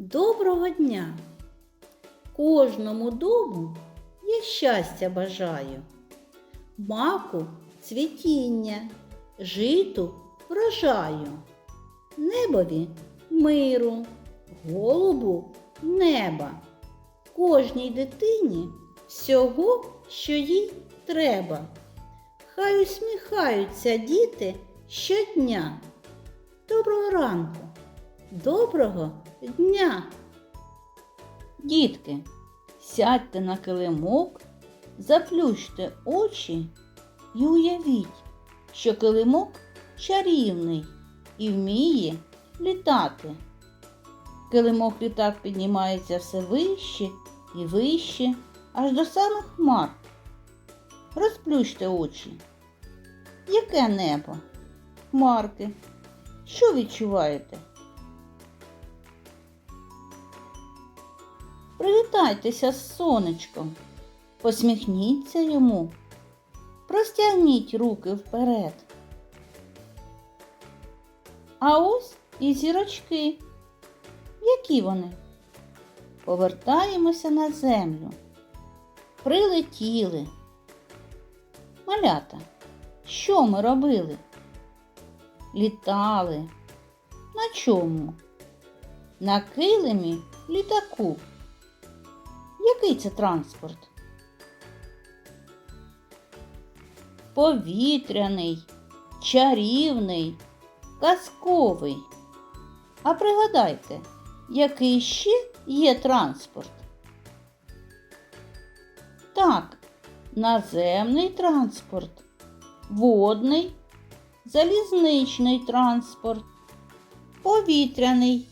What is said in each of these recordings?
Доброго дня! Кожному дому я щастя бажаю, маку цвітіння, житу врожаю, небові миру, голубу неба, кожній дитині всього, що їй треба. Хай усміхаються діти щодня. Доброго ранку, доброго дня! Дітки, сядьте на килимок, заплющте очі і уявіть, що килимок чарівний і вміє літати. Килимок літак піднімається все вище і вище, аж до самих хмар. Розплющте очі. Яке небо? Хмарки. Що відчуваєте? Привітайтеся з сонечком, посміхніться йому, простягніть руки вперед. А ось і зірочки. Які вони? Повертаємося на землю. Прилетіли. Малята, що ми робили? Літали. На чому? На килимі літаку. Який це транспорт? Повітряний, чарівний, казковий. А пригадайте, який ще є транспорт? Так, наземний транспорт, водний, залізничний транспорт, повітряний.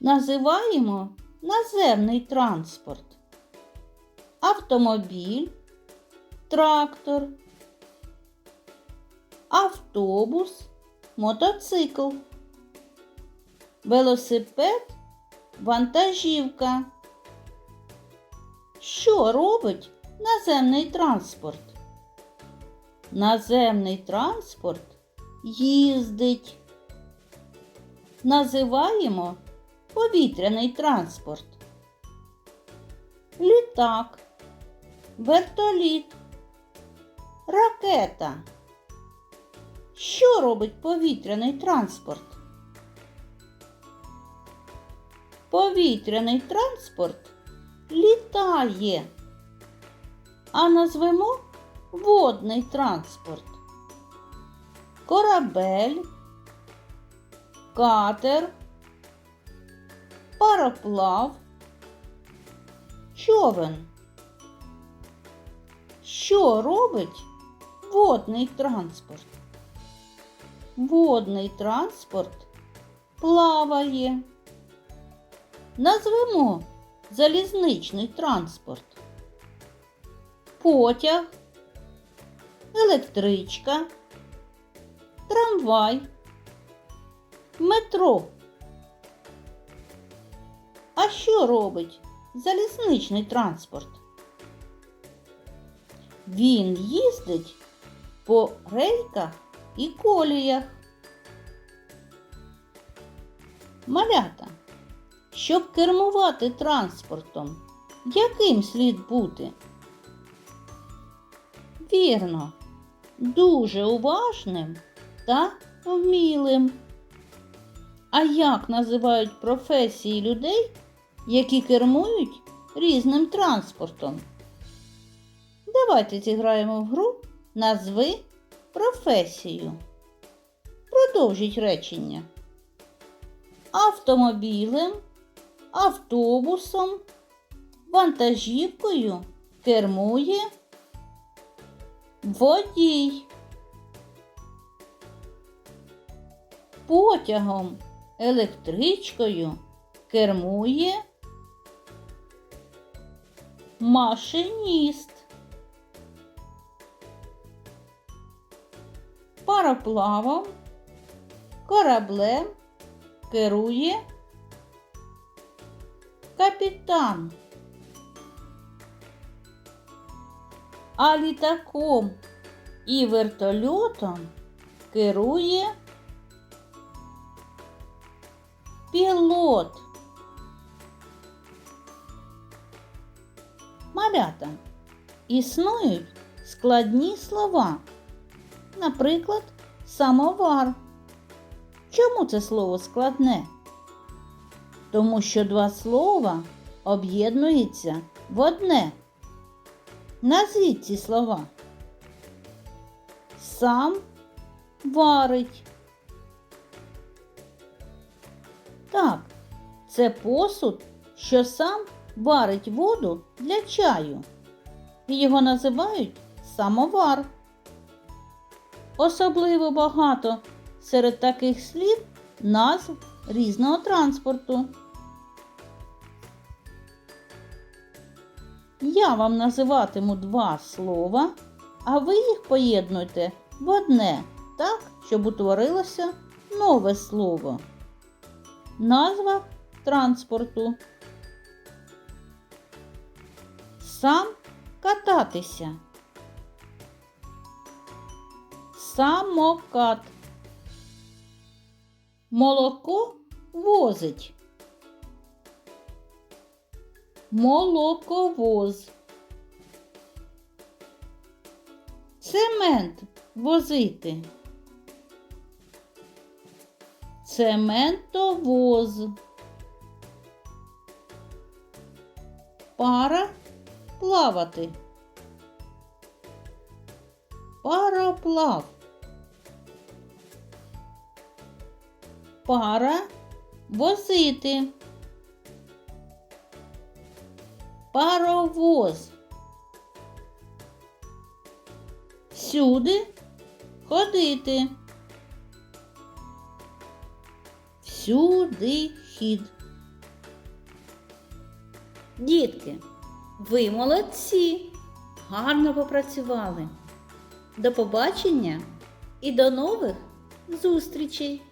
Називаємо наземний транспорт автомобіль, трактор, автобус, мотоцикл, велосипед, вантажівка. Що робить наземний транспорт? Наземний транспорт їздить. Називаємо повітряний транспорт. Літак, вертоліт, ракета. Що робить повітряний транспорт? Повітряний транспорт літає, а назвемо водний транспорт. Корабель, катер, пароплав, човен. Що робить водний транспорт? Водний транспорт плаває. Назвемо залізничний транспорт. Потяг, електричка, трамвай, метро. А що робить залізничний транспорт? Він їздить по рейках і коліях. Малята, щоб кермувати транспортом, яким слід бути? Вірно, дуже уважним та вмілим. А як називають професії людей, які кермують різним транспортом? Давайте зіграємо в гру назви професію. Продовжіть речення. Автомобілем, автобусом, вантажівкою кермує водій. Потягом, електричкою кермує машиніст. пароплавом, кораблем керує капітан. А літаком і вертольотом керує пілот. Малята існують складні слова. Наприклад, самовар. Чому це слово складне? Тому що два слова об'єднуються в одне. Назвіть ці слова. Сам варить. Так, це посуд, що сам варить воду для чаю. І його називають самовар. Особливо багато серед таких слів назв різного транспорту. Я вам називатиму два слова, а ви їх поєднуйте в одне так, щоб утворилося нове слово. Назва транспорту. Сам кататися. Самокат. Молоко возить. Молоковоз. Цемент возити. Цементовоз. Пара плавати. Пароплав. Пара возити. Паровоз. Всюди ходити. Всюди хід. Дітки, ви молодці, гарно попрацювали. До побачення і до нових зустрічей!